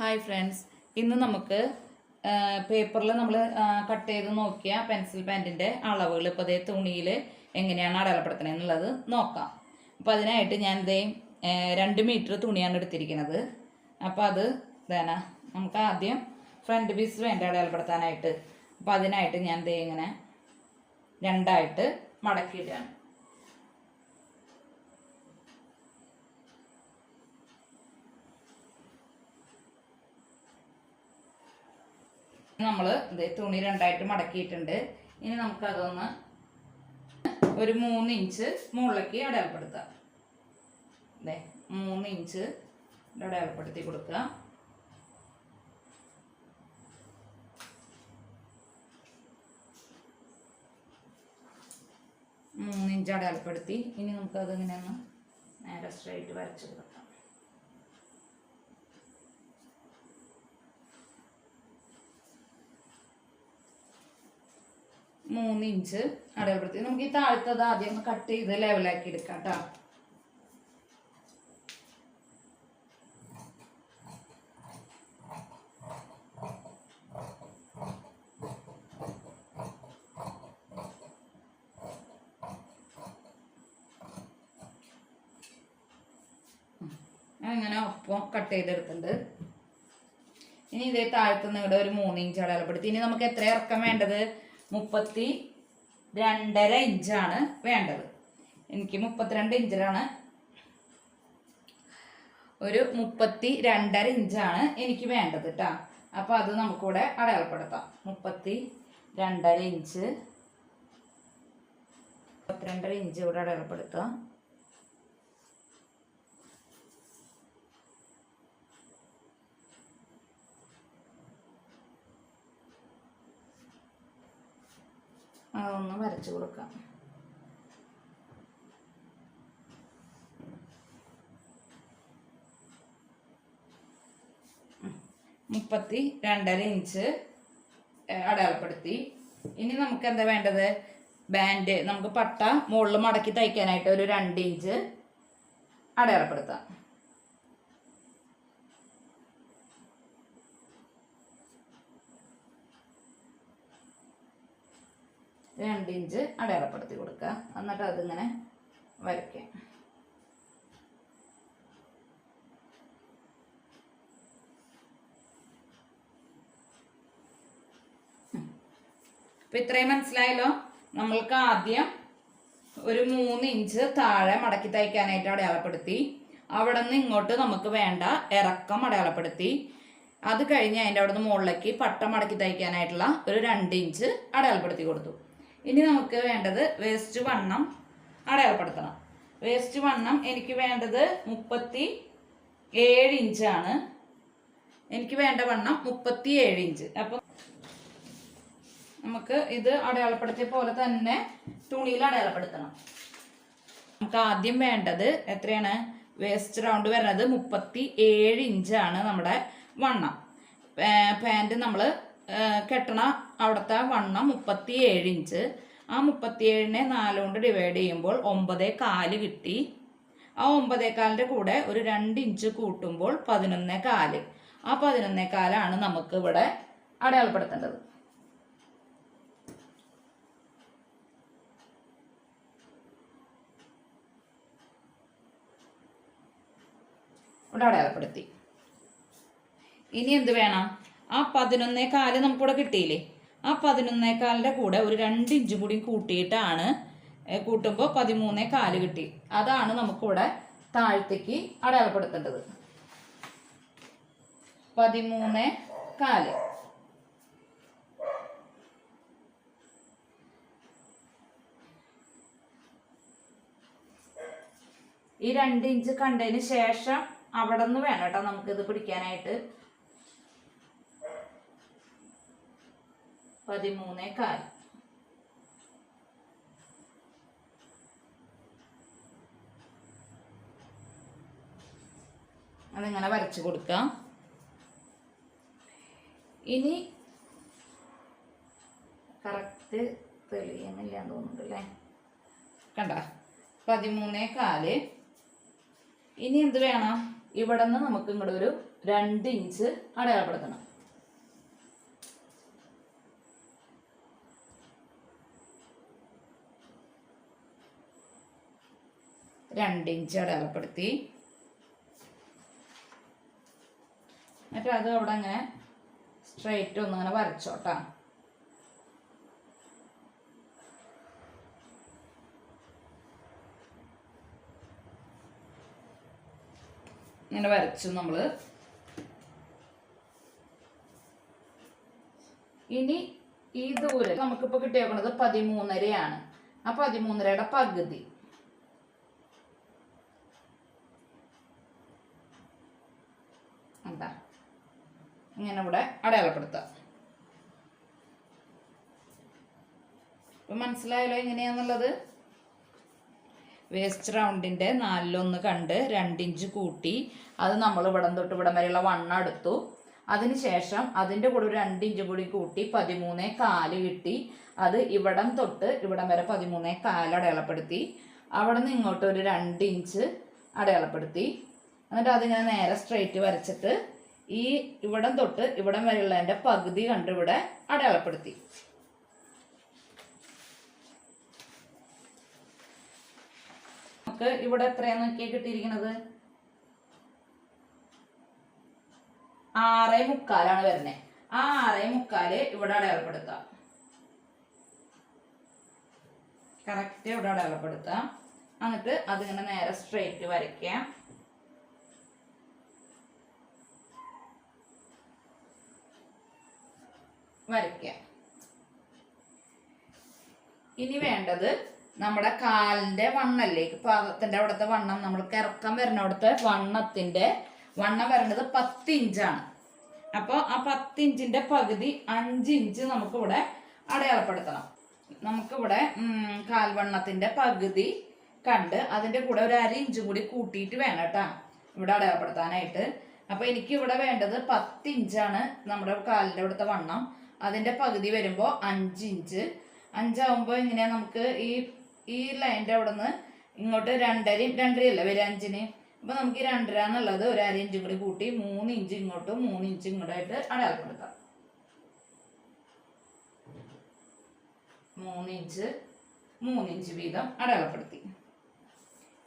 Hi friends ഇന്ന് നമുക്ക് പേപ്പറിൽ നമ്മൾ കട്ട് ചെയ്ത് നോക്കിയ പെൻസിൽ പാന്റിന്റെ അളവുകൾ ഇപ്പോൾ അതേ തുണിയിൽ എങ്ങനെയാണ് അടയാളപ്പെടുത്തണത് എന്നുള്ളത് നോക്കാം. അപ്പോൾ അതിനായിട്ട് ഞാൻ ഇതേ രണ്ട് മീറ്റർ തുണിയാണ് എടുത്തിരിക്കുന്നത്. അപ്പോൾ അത് ഇതാണ് നമുക്ക് ആദ്യം ഫ്രണ്ട് പീസ് വേണ്ട അടയാളപ്പെടുത്താനായിട്ട്? അപ്പോൾ അതിനായിട്ട് ഞാൻ ഇതേ ഇങ്ങനെ രണ്ടായിട്ട് മടക്കിയിട്ടാണ് നമ്മൾ ഇത് തുണി രണ്ടായിട്ട് മടക്കിയിട്ടുണ്ട്. ഇനി നമുക്കതൊന്ന് ഒരു മൂന്ന് ഇഞ്ച് മുകളിലേക്ക് അടയാളപ്പെടുത്താം. അതെ മൂന്ന് ഇഞ്ച് അടയാളപ്പെടുത്തി കൊടുക്കുക. മൂന്ന് ഇഞ്ച് അടയാളപ്പെടുത്തി. ഇനി നമുക്കത് ഇങ്ങനെ ഒന്ന് നേരെ സ്ട്രൈറ്റ് വരച്ച് കൊടുക്കാം മൂന്ന് ഇഞ്ച് അടയാളപ്പെടുത്തി. നമുക്ക് ഈ താഴത്തത് ആദ്യം കട്ട് ചെയ്ത് ലെവലാക്കി എടുക്കാം അങ്ങനെ ഒപ്പം കട്ട് ചെയ്തെടുത്തിട്ടുണ്ട്. ഇനി ഇതേ താഴത്തുനിന്ന് ഇവിടെ ഒരു മൂന്ന് ഇഞ്ച് അടയാളപ്പെടുത്തി. ഇനി നമുക്ക് എത്ര ഇറക്കം വേണ്ടത്? മുപ്പത്തി രണ്ടര ഇഞ്ചാണ് വേണ്ടത്. എനിക്ക് മുപ്പത്തിരണ്ട് ഇഞ്ചിലാണ്. ഒരു മുപ്പത്തി രണ്ടര ഇഞ്ചാണ് എനിക്ക് വേണ്ടത് കേട്ടോ അപ്പോൾ അത് നമുക്കിവിടെ അടയാളപ്പെടുത്താം. മുപ്പത്തി രണ്ടര ഇഞ്ച്. മുപ്പത്തിരണ്ടര ഇഞ്ച് ഇവിടെ അടയാളപ്പെടുത്താം. അതൊന്ന് വരച്ചു കൊടുക്കാം. മുപ്പത്തി രണ്ടര ഇഞ്ച് അടയാളപ്പെടുത്തി. ഇനി നമുക്ക് എന്താ വേണ്ടത്? ബാൻഡ് നമുക്ക് പട്ട മുകളിൽ മടക്കി തയ്ക്കാനായിട്ട് ഒരു രണ്ട് ഇഞ്ച് അടയാളപ്പെടുത്താം. രണ്ട് ഇഞ്ച് അടയാളപ്പെടുത്തി കൊടുക്കുക. എന്നിട്ട് അതിങ്ങനെ വരയ്ക്കുക. അപ്പൊ ഇത്രയും മനസ്സിലായല്ലോ? നമ്മൾക്ക് ആദ്യം ഒരു മൂന്ന് ഇഞ്ച് താഴെ മടക്കി തയ്ക്കാനായിട്ട് അടയാളപ്പെടുത്തി. അവിടെ നിന്ന് ഇങ്ങോട്ട് നമുക്ക് വേണ്ട ഇറക്കം അടയാളപ്പെടുത്തി. അത് കഴിഞ്ഞ് അതിന്റെ അവിടെ നിന്ന് മുകളിലേക്ക് പട്ടം മടക്കി തയ്ക്കാനായിട്ടുള്ള ഒരു രണ്ട് ഇഞ്ച് അടയാളപ്പെടുത്തി കൊടുത്തു. ഇനി നമുക്ക് വേണ്ടത് വേസ്റ്റ് വണ്ണം അടയാളപ്പെടുത്തണം. വേസ്റ്റ് വണ്ണം എനിക്ക് വേണ്ടത് മുപ്പത്തി ഏഴ് ഇഞ്ചാണ് എനിക്ക് വേണ്ട വണ്ണം മുപ്പത്തി ഏഴ് ഇഞ്ച് അപ്പം നമുക്ക് ഇത് അടയാളപ്പെടുത്തിയ പോലെ തന്നെ തുണിയിൽ അടയാളപ്പെടുത്തണം. നമുക്ക് ആദ്യം വേണ്ടത് എത്രയാണ്? വേസ്റ്റ് റൗണ്ട് വരുന്നത് മുപ്പത്തി ഏഴ് ഇഞ്ചാണ് നമ്മുടെ വണ്ണം. പാന്റ് നമ്മൾ കെട്ടണ അവിടുത്തെ വണ്ണം മുപ്പത്തി ഏഴ് ഇഞ്ച്. ആ മുപ്പത്തി ഏഴിനെ നാല് കൊണ്ട് ഡിവൈഡ് ചെയ്യുമ്പോൾ ഒമ്പതേ കാൽ കിട്ടി. ആ ഒമ്പതേ കാലിന്റെ കൂടെ ഒരു രണ്ട് ഇഞ്ച് കൂട്ടുമ്പോൾ പതിനൊന്നേ കാൽ. ആ പതിനൊന്നേ കാലാണ് നമുക്ക് ഇവിടെ അടയാളപ്പെടുത്തേണ്ടത്. ഇവിടെ അടയാളപ്പെടുത്തി. ഇനി എന്ത് വേണം? ആ പതിനൊന്നേ കാൽ നമുക്കിവിടെ കിട്ടിയില്ലേ? ആ പതിനൊന്നേ കാലിന്റെ കൂടെ ഒരു രണ്ട് ഇഞ്ചും കൂടി കൂട്ടിയിട്ടാണ് കൂട്ടുമ്പോൾ പതിമൂന്നേ കാൽ കിട്ടി. അതാണ് നമുക്കിവിടെ താഴത്തേക്ക് അടയാളപ്പെടുത്തേണ്ടത്. പതിമൂന്നേ കാൽ. ഈ രണ്ട് ഇഞ്ച് കണ്ടതിന് ശേഷം അവിടെ നിന്ന് വേണം കേട്ടോ നമുക്കിത് പിടിക്കാനായിട്ട്. പതിമൂന്നേ കാൽ. അതിങ്ങനെ വരച്ചു കൊടുക്കാം. ഇനി കറക്റ്റ് തെളിയുന്നില്ല എന്ന് തോന്നുന്നുണ്ട് അല്ലേ? കണ്ട പതിമൂന്നേ കാൽ. ഇനി എന്ത് വേണം? ഇവിടെ നിന്ന് നമുക്ക് ഇങ്ങോട്ട് ഒരു രണ്ട് ഇഞ്ച് അടയാളപ്പെടുത്തണം. രണ്ട് ഇഞ്ച് അടയാളപ്പെടുത്തി. എന്നിട്ട് അത് അവിടെ അങ്ങനെ സ്ട്രെയിറ്റ് ഒന്നിങ്ങനെ വരച്ചോട്ടാ. ഇങ്ങനെ വരച്ചു നമ്മൾ. ഇനി ഈ ദൂരം നമുക്കിപ്പോൾ കിട്ടിയേക്കുന്നത് പതിമൂന്നരയാണ്. ആ പതിമൂന്നരയുടെ പകുതി എന്താ ഇങ്ങനെ ഇവിടെ അടയാളപ്പെടുത്തുക. ഇപ്പം മനസ്സിലായല്ലോ എങ്ങനെയാന്നുള്ളത്? വേസ്റ്റ് റൗണ്ടിന്റെ നാലിലൊന്ന് കണ്ട് രണ്ടിഞ്ച് കൂട്ടി അത് നമ്മൾ ഇവിടം തൊട്ട് ഇവിടം വരെയുള്ള വണ്ണം എടുത്തു. അതിനുശേഷം അതിന്റെ കൂടെ ഒരു രണ്ടിഞ്ച് കൂടി കൂട്ടി പതിമൂന്നേ കാൽ കിട്ടി. അത് ഇവിടം തൊട്ട് ഇവിടം വരെ പതിമൂന്നേ കാൽ അടയാളപ്പെടുത്തി. അവിടെ നിന്ന് ഇങ്ങോട്ട് ഒരു രണ്ടിഞ്ച് അടയാളപ്പെടുത്തി. എന്നിട്ട് അതിങ്ങനെ നേരെ സ്ട്രെയിറ്റ് വരച്ചിട്ട് ഈ ഇവിടം തൊട്ട് ഇവിടം വരെയുള്ളതിന്റെ പകുതി കണ്ട് ഇവിടെ അടയാളപ്പെടുത്തി. നമുക്ക് ഇവിടെ എത്രയാണ് നോക്കിയാൽ കിട്ടിയിരിക്കുന്നത് ആറേ മുക്കാലാണ് വരുന്നത് ആ ആറേ മുക്കാൽ ഇവിടെ അടയാളപ്പെടുത്താം. കറക്റ്റ് ഇവിടെ അടയാളപ്പെടുത്താം. എന്നിട്ട് അതിങ്ങനെ നേരെ സ്ട്രെയിറ്റ് വരയ്ക്കാം. വരയ്ക്കാം ഇനി വേണ്ടത് നമ്മുടെ കാലിന്റെ വണ്ണല്ലേ? പാദത്തിന്റെ അവിടുത്തെ വണ്ണം നമ്മൾ കിറക്കം വരുന്നിടത്തെ വണ്ണത്തിന്റെ വണ്ണം വരേണ്ടത് പത്ത് ഇഞ്ചാണ്. അപ്പോൾ ആ പത്ത് ഇഞ്ചിന്റെ പകുതി അഞ്ച് ഇഞ്ച് നമുക്കിവിടെ അടയാളപ്പെടുത്തണം. നമുക്കിവിടെ കാൽവണ്ണത്തിന്റെ പകുതി കണ്ട് അതിന്റെ കൂടെ ഒരു അര ഇഞ്ചും കൂടി കൂട്ടിയിട്ട് വേണം കേട്ടോ. ഇവിടെ അടയാളപ്പെടുത്താനായിട്ട്. അപ്പോൾ എനിക്ക് ഇവിടെ വേണ്ടത് പത്ത് ഇഞ്ചാണ് നമ്മുടെ കാലിന്റെ ഇവിടുത്തെ വണ്ണം. അതിന്റെ പകുതി വരുമ്പോ അഞ്ച് ഇഞ്ച്. അഞ്ചാവുമ്പോ ഇങ്ങനെയാണ് നമുക്ക് ഈ ഈ ലൈന്റെ അവിടെ നിന്ന് ഇങ്ങോട്ട് രണ്ടരയും രണ്ടരയല്ല വരും അഞ്ചിന്? അപ്പൊ നമുക്ക് ഈ രണ്ടര എന്നുള്ളത് ഒരു അര ഇഞ്ചും കൂടി കൂട്ടി മൂന്ന് ഇഞ്ച് ഇങ്ങോട്ടും മൂന്ന് ഇഞ്ച് ഇങ്ങോട്ടായിട്ട് അടയാളപ്പെടുത്താം. മൂന്ന് ഇഞ്ച് മൂന്ന് ഇഞ്ച് വീതം അടയാളപ്പെടുത്തി.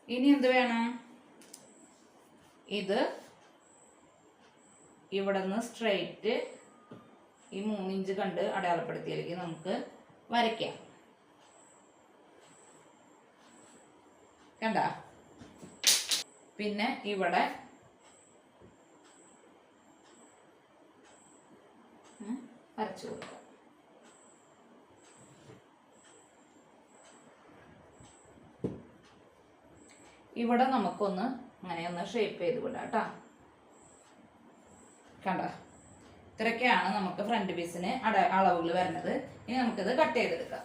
ഇനി എന്ത് വേണം? ഇത് ഇവിടെ നിന്ന് സ്ട്രെയിറ്റ് ഈ മൂന്നിഞ്ച് കണ്ട് അടയാളപ്പെടുത്തിയിലേക്ക് നമുക്ക് വരയ്ക്കാം. കണ്ട? പിന്നെ ഇവിടെ വരച്ചു കൊടുക്കാം. ഇവിടെ നമുക്കൊന്ന് അങ്ങനെ ഒന്ന് ഷേപ്പ് ചെയ്ത് വിടാം കേട്ടോ. കണ്ട? ഇത്രയൊക്കെയാണ് നമുക്ക് ഫ്രണ്ട് പീസിന് അട അളവുകൾ വരുന്നത്. ഇനി നമുക്കിത് കട്ട് ചെയ്തെടുക്കാം.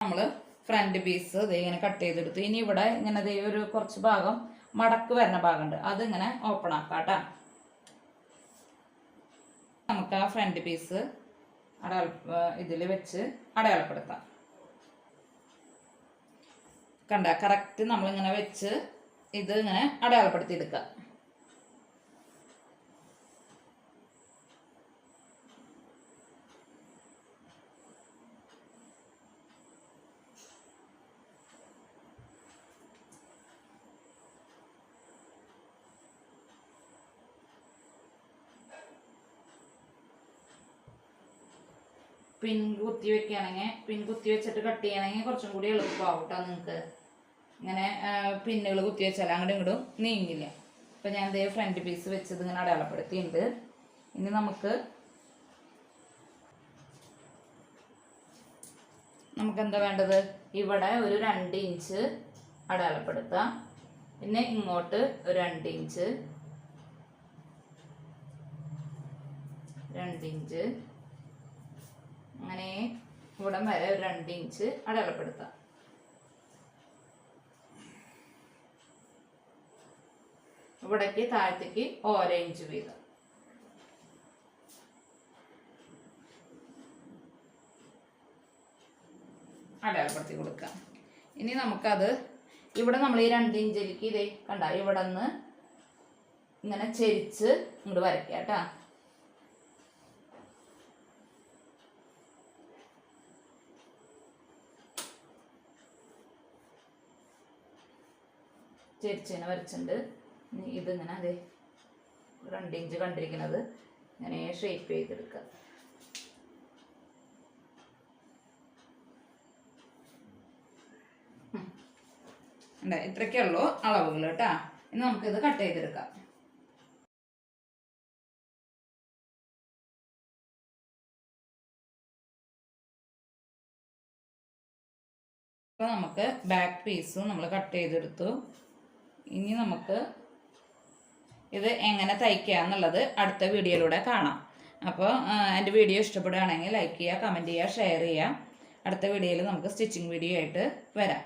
നമ്മൾ ഫ്രണ്ട് പീസ് ഇങ്ങനെ കട്ട് ചെയ്തെടുത്തു. ഇനി ഇവിടെ ഇങ്ങനെ ദേ ഒരു കുറച്ച് ഭാഗം മടക്ക് വരുന്ന ഭാഗമുണ്ട്. അത് ഇങ്ങനെ ഓപ്പൺ ആക്കാട്ടോ. നമുക്ക് ആ ഫ്രണ്ട് പീസ് അടയാള ഇതിൽ വെച്ച് അടയാളപ്പെടുത്താം. കണ്ട? കറക്റ്റ് നമ്മളിങ്ങനെ വെച്ച് ഇത് ഇങ്ങനെ അടയാളപ്പെടുത്തി എടുക്കുക പിൻ കുത്തി വെക്കുകയാണെങ്കിൽ പിൻ കുത്തി വെച്ചിട്ട് കട്ട് ചെയ്യണമെങ്കിൽ കുറച്ചും കൂടി എളുപ്പമാവും കേട്ടോ നിങ്ങൾക്ക്. ഇങ്ങനെ പിന്നുകൾ കുത്തി വെച്ചാൽ അങ്ങോട്ടും ഇങ്ങോട്ടും നീങ്ങില്ല. അപ്പം ഞാൻ ഇതേ ഫ്രണ്ട് പീസ് വെച്ചത് ഇങ്ങനെ അടയാളപ്പെടുത്തിയിട്ടുണ്ട് ഇനി നമുക്ക് നമുക്ക് എന്താ വേണ്ടത്? ഇവിടെ ഒരു രണ്ട് ഇഞ്ച് അടയാളപ്പെടുത്താം. പിന്നെ ഇങ്ങോട്ട് ഒരു രണ്ട് ഇഞ്ച് രണ്ട് ഇഞ്ച് അങ്ങനെ ഇവിടം വരെ ഒരു രണ്ട് ഇഞ്ച് അടയാളപ്പെടുത്താം. ഇവിടേക്ക് താഴത്തേക്ക് ഓരോ ഇഞ്ച് വീതം. അടയാളപ്പെടുത്തി കൊടുക്കാം ഇനി നമുക്കത് ഇവിടെ നമ്മൾ ഈ രണ്ട് ഇഞ്ചിലേക്ക് ഇതേ കണ്ട ഇവിടെ നിന്ന് ഇങ്ങനെ ചെരിച്ച് ഇങ്ങോട്ട് വരയ്ക്കുക കേട്ടാ. ചെരിച്ചിങ്ങനെ വരച്ചിട്ടുണ്ട്. ഇതിങ്ങനെ അതെ രണ്ട് ഇഞ്ച് കണ്ടിരിക്കുന്നത് ഇങ്ങനെ ഷേപ്പ് ചെയ്തെടുക്കുക ഉണ്ട് ഇത്രയൊക്കെ ഉള്ളൂ അളവുകൾ കേട്ടാ. ഇനി നമുക്കിത് കട്ട് ചെയ്തെടുക്കാം. അപ്പോൾ നമുക്ക് ബാക്ക് പീസും നമ്മൾ കട്ട് ചെയ്തെടുത്തു. ഇനി നമുക്ക് ഇത് എങ്ങനെ തയ്ക്കുക എന്നുള്ളത് അടുത്ത വീഡിയോയിലൂടെ കാണാം. അപ്പോൾ എന്റെ വീഡിയോ ഇഷ്ടപ്പെടുകയാണെങ്കിൽ ലൈക്ക് ചെയ്യുക കമന്റ് ചെയ്യുക ഷെയർ ചെയ്യുക. അടുത്ത വീഡിയോയിൽ നമുക്ക് സ്റ്റിച്ചിങ് വീഡിയോ ആയിട്ട് വരാം.